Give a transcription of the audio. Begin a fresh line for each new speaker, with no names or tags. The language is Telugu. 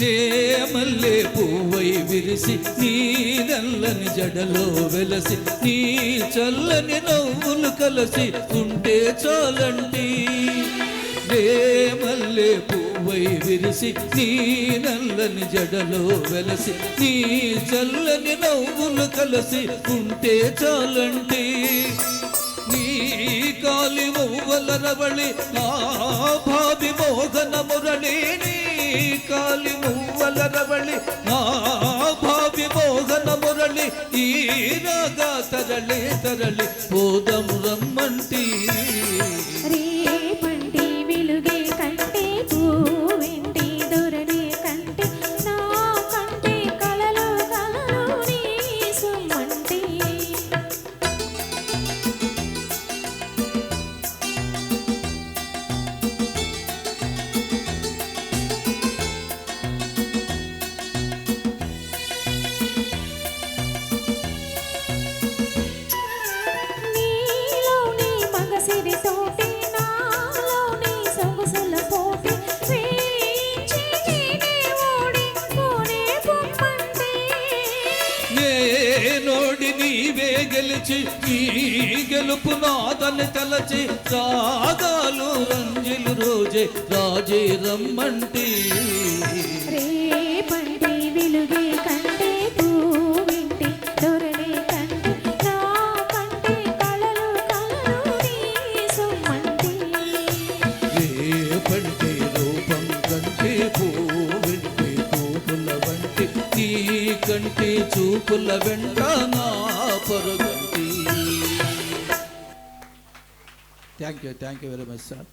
నే మల్లె పువ్వై విరిసి నీ నల్లని జడలో వెలసి నీ చల్లని నవ్వులు కలసి ఉంటే చాలండి. నే మల్లె పువ్వై విరిసి నీ నల్లని జడలో వెలసి నీ చల్లని నవ్వులు కలసి ఉంటే చాలండి. కాలి మువ్వల రవళి నా భావి మోహన మురళి నీ కాలి మువ్వల రవళి నా భావి మోహన మురళి ఈ రాగా తరళి తరళి పోదం రమ్మంటీ నీవే గెలిచి ఈ గెలుపు నాదని తలచి రాగాలు రంజిలు రోజే రాజే రమ్మంటి.
రేపంటి వెలుగే కంటే పూవింటి దొరనే కంటే నా కంటే కలలు కలలు నీ సుమ్మంటే
రేపటి రూపం కంటే పూవింటి పూపుల వంటి నీ కంటి చూపుల వెంట నా Thank you, thank you very much, sir.